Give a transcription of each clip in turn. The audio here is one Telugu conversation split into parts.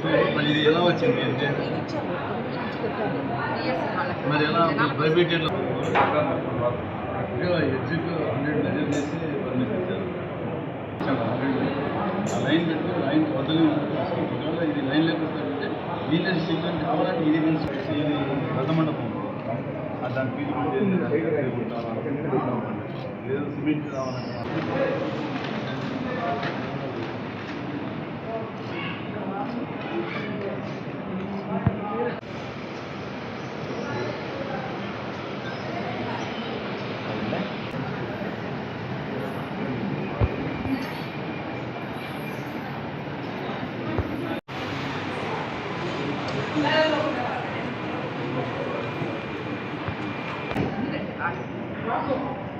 సో మరి ఇది ఎలా వచ్చింది అంటే? మరి ఎలా ప్రైవేట్లో ఎగ్జిట్ హండ్రెడ్ మెజర్ చేసి పర్మిషన్ ఇచ్చారు ఆ లైన్ పెట్టి లైన్ వదిలి. ఒకవేళ ఇది లైన్ లేకపోతే వీళ్ళ సిగ్నల్ కావాలంటే ఇది మీన్స్ ఇది రథమండపం. దాని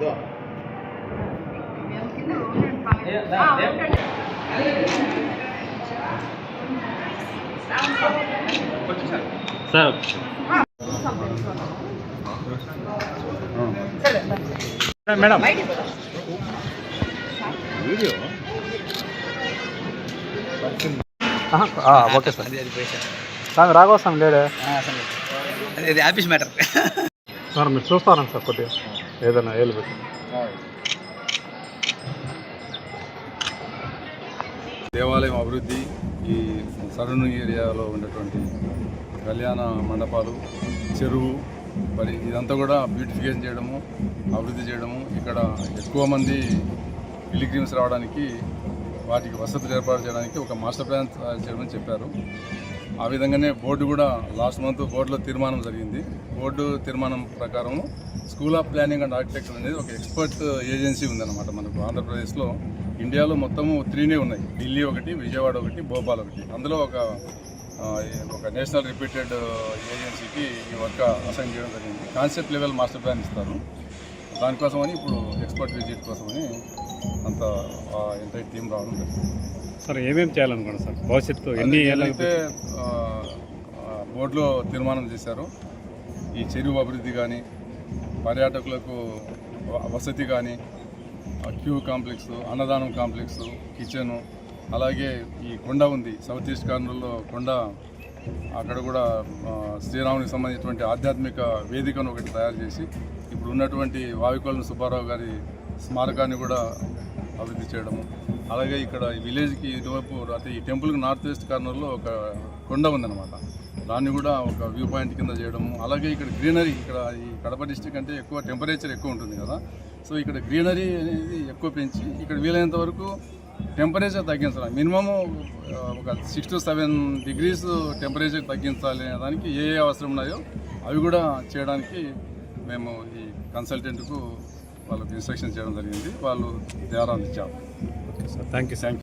Да. Sir. Madam. Okay sir. Sir. Raghavaswamy లేడే? ఇది ఆఫీస్ మ్యాటర్. సార్ మీరు చూస్తారా సార్ కొద్దిగా? ఏదైనా ఏళ్ళు పెట్టి. దేవాలయం అభివృద్ధి ఈ సరణు ఏరియాలో ఉన్నటువంటి కళ్యాణ మండపాలు చెరువు మరి ఇదంతా కూడా బ్యూటిఫికేషన్ చేయడము అభివృద్ధి చేయడము. ఇక్కడ ఎక్కువ మంది పిలిగ్రిమ్స్ రావడానికి వాటికి వసతులు ఏర్పాటు చేయడానికి ఒక మాస్టర్ ప్లాన్ తయారు చేయమని చెప్పారు. ఆ విధంగానే బోర్డు కూడా లాస్ట్ మంత్ బోర్డులో తీర్మానం జరిగింది. బోర్డు తీర్మానం ప్రకారం school of planning and architecture అనేది ఒక ఎక్స్పర్ట్ ఏజెన్సీ ఉందన్నమాట మనకు ఆంధ్రప్రదేశ్లో. ఇండియాలో మొత్తము త్రీనే ఉన్నాయి. ఢిల్లీ ఒకటి విజయవాడ ఒకటి భోపాల్ ఒకటి. అందులో ఒక ఒక నేషనల్ రిపీటెడ్ ఏజెన్సీకి ఈ వర్క్ అసైన్ చేయడం జరిగింది. కాన్సెప్ట్ లెవెల్ మాస్టర్ ప్లాన్ ఇస్తారు. దానికోసమని ఇప్పుడు ఎక్స్పర్ట్ విజిట్ కోసమని అంత ఎంటైర్ టీం రావడం జరిగింది. సార్ ఏమేమి చేయాలనుకోండి సార్? భవిష్యత్తు ఎన్ని అయితే బోర్డులో తీర్మానం చేశారు ఈ చెరువు అభివృద్ధి కానీ పర్యాటకులకు వసతి కానీ క్యూ కాంప్లెక్స్ అన్నదానం కాంప్లెక్స్ కిచెను అలాగే ఈ కొండ ఉంది. సౌత్ ఈస్ట్ కార్నర్లో కొండ అక్కడ కూడా ఆ, శ్రీరామునికి సంబంధించినటువంటి ఆధ్యాత్మిక వేదికను ఒకటి తయారు చేసి ఇప్పుడు ఉన్నటువంటి వావికొలను సుబ్బారావు గారి స్మారకాన్ని కూడా అభివృద్ధి చేయడము. అలాగే ఇక్కడ ఈ విలేజ్కి ఇటువైపు అయితే ఈ టెంపుల్కి నార్త్ వెస్ట్ కార్నర్లో ఒక కొండ ఉందన్నమాట. దాన్ని కూడా ఒక వ్యూ పాయింట్ కింద చేయడము అలాగే ఇక్కడ గ్రీనరీ ఇక్కడ ఈ కడప డిస్టిక్ అంటే ఎక్కువ టెంపరేచర్ ఎక్కువ ఉంటుంది కదా. సో ఇక్కడ గ్రీనరీ అనేది ఎక్కువ పెంచి ఇక్కడ వీలైనంత వరకు టెంపరేచర్ తగ్గించాలి. మినిమము ఒక six to seven degrees temperature తగ్గించాలి అనే దానికి ఏ ఏ అవసరం ఉన్నాయో అవి కూడా చేయడానికి మేము ఈ కన్సల్టెంట్కు వాళ్ళకి ఇన్స్ట్రక్షన్ చేయడం జరిగింది. వాళ్ళు దేవరాలు ఇచ్చాము okay sir. Thank you thank